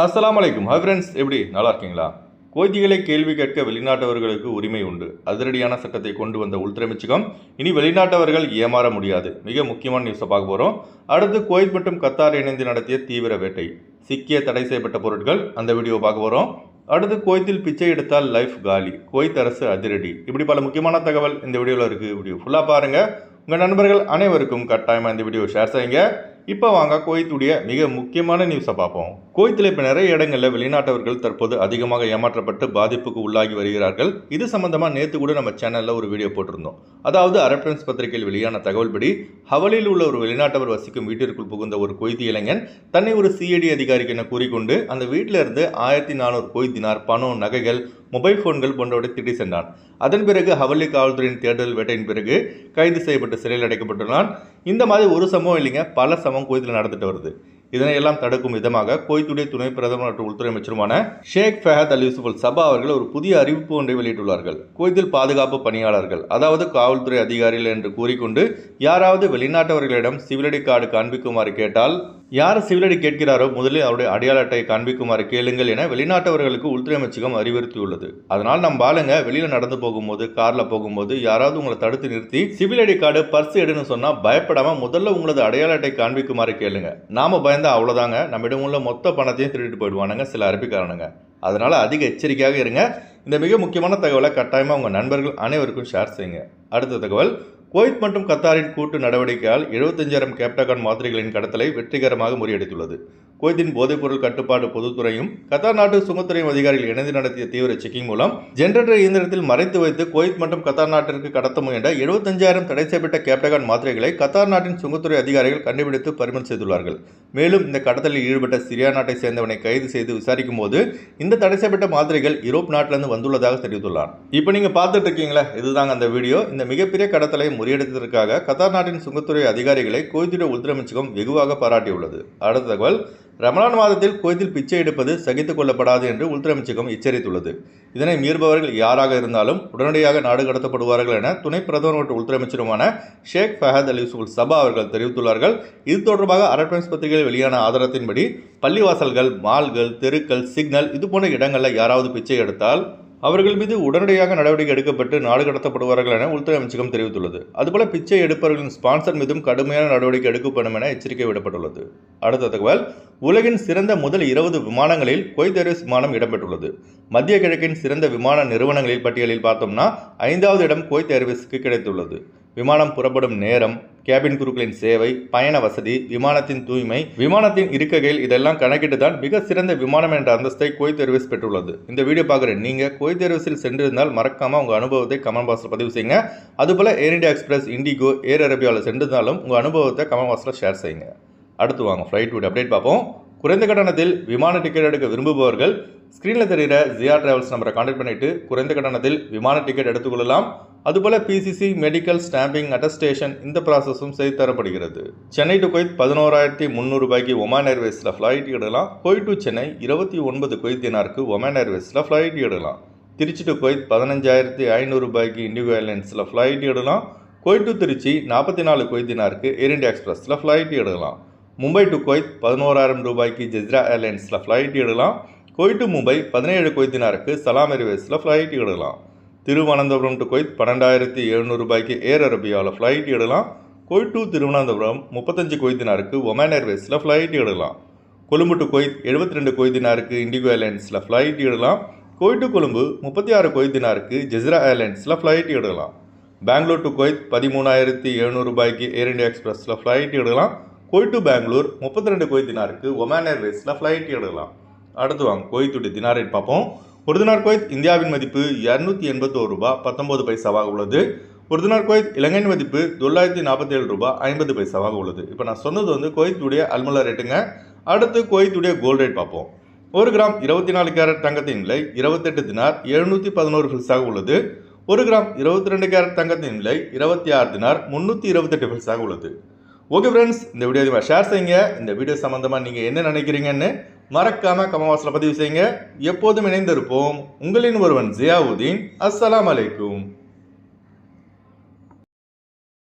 அஸ்லாம் அலைக்கும் hi friends எப்படி? நல்லா இருக்கீங்களா கோய்திகளை கேள்வி கேட்க வெளிநாட்டவர்களுக்கு உரிமை உண்டு. அதிரடியான சட்டத்தை கொண்டு வந்த உள்துறைமைச்சகம் இனி வெளிநாட்டவர்கள் ஏமாற முடியாது. மிக முக்கியமான நியூஸை பார்க்க போகிறோம் அடுத்து கோயத் மற்றும் கத்தார் இணைந்து நடத்திய தீவிர வேட்டை. சிக்கிய தடை செய்யப்பட்ட பொருட்கள் அந்த வீடியோவை பார்க்க போகிறோம் அடுத்து கோயத்தில் பிச்சை எடுத்தால் லைஃப் காலி. கோயத் அரசு அதிரடி. இப்படி பல முக்கியமான தகவல் இந்த வீடியோவில் இருக்குது வீடியோ ஃபுல்லாக பாருங்கள் உங்கள் நண்பர்கள் அனைவருக்கும் கட்டாயமாக இந்த வீடியோ ஷேர் செய்யுங்க. இப்போ வாங்க குவைத்துடைய மிக முக்கியமான நியூஸை பார்ப்போம். குவைத்தில் இப்போ நிறைய இடங்களில் வெளிநாட்டவர்கள் தற்போது அதிகமாக ஏமாற்றப்பட்டு பாதிப்புக்கு உள்ளாகி வருகிறார்கள். இது சம்பந்தமாக நேற்று கூட நம்ம சேனலில் ஒரு வீடியோ போட்டிருந்தோம். அதாவது அரப்ரன்ஸ் பத்திரிகையில் வெளியான தகவல்படி ஹவலில் உள்ள ஒரு வெளிநாட்டவர் வசிக்கும் வீட்டிற்குள் புகுந்த ஒரு குவைத்தி இளைஞன் தன்னை ஒரு சிஐடி அதிகாரிக்கு என கூறிக்கொண்டு அந்த வீட்டில் இருந்து ஆயிரத்தி நானூறு குவைத்தினார் பணம் நகைகள் மொபைல் போன்கள் போன்றவற்றை திட்டி சென்றான். அதன் பிறகு ஹவல்லி காவல்துறையின் தேடுதல் வேட்டையின் பிறகு கைது செய்யப்பட்டு சிறையில் அடைக்கப்பட்டுள்ளான். இந்த மாதிரி ஒரு சம்பவம் இல்லைங்க. பல சம்பவம் கோயத்தில் நடந்துட்டு வருது. இதனையெல்லாம் தடுக்கும் விதமாக கோய்த்துடைய துணை பிரதமர் மற்றும் உள்துறை அமைச்சருமான ஷேக் ஃபஹத் அல் யூசுப் அல் சபா அவர்கள் ஒரு புதிய அறிவிப்பு ஒன்றை வெளியிட்டுள்ளார்கள். கோய்த்தில் பாதுகாப்பு பணியாளர்கள் அதாவது காவல்துறை அதிகாரிகள் என்று கூறிக்கொண்டு யாராவது வெளிநாட்டவர்களிடம் சிவிலடி கார்டு காண்பிக்குமாறு கேட்டால் யார் சிவிலடி கேட்கிறாரோ முதலில் அவருடைய அடையாள அட்டையை காண்பிக்குமாறு கேளுங்கள் என வெளிநாட்டவர்களுக்கு உள்துறை அமைச்சகம் அறிவுறுத்தியுள்ளது. அதனால் நம்ம ஆளுங்க வெளியில் நடந்து போகும்போது காரில் போகும்போது யாராவது உங்களை தடுத்து நிறுத்தி சிவில் ஐடி கார்டு பர்ஸ் எடுன்னு சொன்னால் பயப்படாமல் முதல்ல உங்களது அடையாள அட்டை காண்பிக்குமாறு கேளுங்க. நாம பயந்தா அவ்வளோதாங்க நம்மிடம் உள்ள மொத்த பணத்தையும் திருடிட்டு போயிடுவானுங்க சில அரபிக்காரனுங்க அதனால அதிக எச்சரிக்கையாக இருங்க. இந்த மிக முக்கியமான தகவலை கட்டாயமாக உங்கள் நண்பர்கள் அனைவருக்கும் ஷேர் செய்யுங்க. அடுத்த தகவல் குவைத் மற்றும் கத்தாரின் கூட்டு நடவடிக்கையால் எழுபத்தஞ்சாயிரம் கேப்டகான் மாத்திரைகளின் கடத்தலை வெற்றிகரமாக முறியடித்துள்ளது. குவைத்தின் போதைப்பொருள் கட்டுப்பாடு பொதுத்துறையும் கத்தார் நாட்டு சுங்கத்துறையும் அதிகாரிகள் இணைந்து நடத்திய தீவிர செக்கிங் மூலம் ஜெனரேட்டர் இயந்திரத்தில் மறைத்து வைத்து குவைத் மற்றும் கத்தார் நாட்டிற்கு கடத்த முயன்ற எழுபத்தஞ்சாயிரம் தடை செய்யப்பட்ட கேப்டகான் மாத்திரைகளை கத்தார் நாட்டின் சுங்கத்துறை அதிகாரிகள் கண்டுபிடித்து பறிமுதல் செய்துள்ளார்கள். மேலும் இந்த கடத்தலில் ஈடுபட்ட சிரியா நாட்டை சேர்ந்தவனை கைது செய்து விசாரிக்கும் போது இந்த தடை செய்யப்பட்ட மாத்திரைகள் யூரோப் நாட்டிலிருந்து வந்துள்ளதாக தெரிவித்துள்ளார். இப்போ நீங்க பார்த்துட்டு இருக்கீங்களா இதுதாங்க அந்த வீடியோ. இந்த மிகப்பெரிய கடத்தலை முறியடித்ததற்காக கத்தார் நாட்டின் சுங்கத்துறை அதிகாரிகளை குவைத்துடைய உள்துறை அமைச்சகம் வெகுவாக பாராட்டியுள்ளது. அடுத்த தகவல் ரமலான் மாதத்தில் குவைத்தில் பிச்சை எடுப்பது சகித்துக் கொள்ளப்படாது என்று உள்துறை அமைச்சகம் எச்சரித்துள்ளது. இதனை மீறுபவர்கள் யாராக இருந்தாலும் உடனடியாக நாடு கடத்தப்படுவார்கள் என துணை பிரதமர் மற்றும் உள்துறை அமைச்சருமான ஷேக் ஃபஹத் அலி சுல் சபா அவர்கள் தெரிவித்துள்ளார்கள். இது தொடர்பாக அரட்டைம்ஸ் பத்திரிகையில் வெளியான ஆதாரத்தின்படி பள்ளிவாசல்கள் மால்கள் தெருக்கள் சிக்னல் இது போன்ற இடங்களில் யாராவது பிச்சை எடுத்தால் அவர்கள் மீது உடனடியாக நடவடிக்கை எடுக்கப்பட்டு நாடு கடத்தப்படுவார்கள் என உள்துறை அமைச்சகம் தெரிவித்துள்ளது. அதுபோல பிச்சை எடுப்பவர்களின் ஸ்பான்சர் மீதும் கடுமையான நடவடிக்கை எடுக்கப்படும் என எச்சரிக்கை விடப்பட்டுள்ளது. அடுத்த தகவல் உலகின் சிறந்த முதல் இருபது விமானங்களில் குவைத் ஏர்வேஸ் விமானம் இடம்பெற்றுள்ளது. மத்திய கிழக்கின் சிறந்த விமான நிறுவனங்களில் பட்டியலில் பார்த்தோம்னா ஐந்தாவது இடம் குவைத் கிடைத்துள்ளது. விமானம் புறப்படும் நேரம் கேபின் குருக்களின் சேவை பயண வசதி விமானத்தின் தூய்மை விமானத்தின் இருக்கைகள் இதெல்லாம் கணக்கிட்டு தான் மிக சிறந்த விமானம் என்ற அந்தஸ்தை குவைத் ஏர்வேஸ் பெற்றுள்ளது. இந்த வீடியோ பார்க்குற நீங்கள் குவைத் ஏர்வேஸில் சென்றிருந்தால் மறக்காமல் உங்கள் அனுபவத்தை கமெண்ட் பாக்ஸில் பதிவு செய்யுங்க. அதுபோல் ஏர் இண்டியா எக்ஸ்பிரஸ் இண்டிகோ ஏர் அரேபியாவில் சென்றிருந்தாலும் உங்கள் அனுபவத்தை கமெண்ட் பாக்ஸில் ஷேர் செய்யுங்க. அடுத்து வாங்க ஃப்ளைட் வீடு அப்டேட் பார்ப்போம். குறைந்த கட்டணத்தில் விமான டிக்கெட் எடுக்க விரும்புபவர்கள் ஸ்க்ரீனில் தெரிகிற ஜியா டிராவல்ஸ் நம்பரை கான்டாக்ட் பண்ணிட்டு குறைந்த கட்டணத்தில் விமான டிக்கெட் எடுத்துக்கொள்ளலாம் அதுபோல் பிசிசி மெடிக்கல் ஸ்டாம்பிங் அட்டஸ்டேஷன் இந்த ப்ராசஸும் செய்து தரப்படுகிறது. சென்னை டு கொய்த் பதினோராயிரத்தி முந்நூறு ரூபாய்க்கு ஒமான் ஏர்வேஸில் ஃப்ளைட் எடுக்கலாம். கொய் டு சென்னை இருபத்தி ஒன்பது குவைத் தினாருக்கு ஒமான் ஏர்வேஸில் ஃப்ளைட் எடுக்கலாம். திருச்சி டு குவைத் பதினஞ்சாயிரத்தி ஐநூறு ரூபாய்க்கு இண்டிகோ ஏர்லைன்ஸில் ஃப்ளைட் எடுக்கலாம். கொய் டு திருச்சி நாற்பத்தி நாலு குவைத் தினாருக்கு ஏர் இண்டியா எக்ஸ்பிரஸில் ஃப்ளைட் எடுக்கலாம். மும்பை டு கொய்த் பதினோராயிரம் ரூபாய்க்கு ஜெஸ்ரா ஏர்லைன்ஸில் ஃப்ளைட் எடுக்கலாம். கொய் டு மும்பை பதினேழு கொய்தினாருக்கு சலாம் ஏர்வேஸில் ஃப்ளைட் எடுக்கலாம். திருவனந்தபுரம் டு கொய்த் பன்னெண்டாயிரத்தி எழுநூறு ரூபாய்க்கு ஏர் அரபியாவில் ஃப்ளைட் எடுக்கலாம். கொய்த் டு திருவனந்தபுரம் முப்பத்தஞ்சு கொய்தினாருக்கு ஒமேன் ஏர்வேஸில் ஃப்ளைட் எடுக்கலாம். கொழும்பு டு கொய்த் எழுபத்தி ரெண்டு கொய்தினாருக்கு இண்டிகோ ஏர்லைன்ஸில் ஃப்ளைட் எடுக்கலாம். கொய் டு கொழும்பு முப்பத்தி ஆறு கொய்தினாருக்கு ஜெஸ்ரா ஏர்லைன்ஸில் ஃப்ளைட் எடுக்கலாம். பெங்களூர் டு கொய்த் பதிமூணாயிரத்தி எழுநூறு ரூபாய்க்கு ஏர் இண்டியா எக்ஸ்பிரஸில் ஃப்ளைட் எடுக்கலாம். கொய் டு பெங்களூர் முப்பத்தி ரெண்டு கொய்தினாருக்கு ஒமேன் ஏர்வேஸில் ஃப்ளைட் எடுக்கலாம். அடுத்து வாங்க கொய்த்துடைய தினார் ரேட் பார்ப்போம். ஒரு தினார் குவைத் இந்தியாவின் மதிப்பு இரநூத்தி எண்பத்தோரு ரூபாய் பத்தொன்பது பைசாவாக உள்ளது. ஒரு தினார் குவைத் இலங்கையின் மதிப்பு தொள்ளாயிரத்தி நாற்பத்தி ஏழு ரூபாய் ஐம்பது பைசாவாக உள்ளது. இப்போ நான் சொன்னது வந்து குவைத்துடைய அல்முலா ரேட்டுங்க அடுத்து குவைத்துடைய கோல்ட் ரேட் பார்ப்போம். ஒரு கிராம் இருபத்தி நாலு கேரட் தங்கத்தின் விலை இருபத்தெட்டு தினார் எழுநூற்றி பதினோரு ஃபில்ஸாக உள்ளது. ஒரு கிராம் இருபத்தி ரெண்டு கேரட் தங்கத்தின் விலை இருபத்தி ஆறு தினார் முந்நூற்றி இருபத்தெட்டு ஃபில்ஸாக உள்ளது. ஓகே ஃப்ரெண்ட்ஸ் இந்த வீடியோ அதிகமாக ஷேர் செய்யுங்க. இந்த வீடியோ சம்மந்தமாக நீங்கள் என்ன நினைக்கிறீங்கன்னு மறக்காமல் கமவாசில் பதிவு செய்யுங்க. எப்போதும் இணைந்திருப்போம். உங்களின் ஒருவன் ஜியாவுதீன். அஸ்ஸலாம் அலைக்கும்.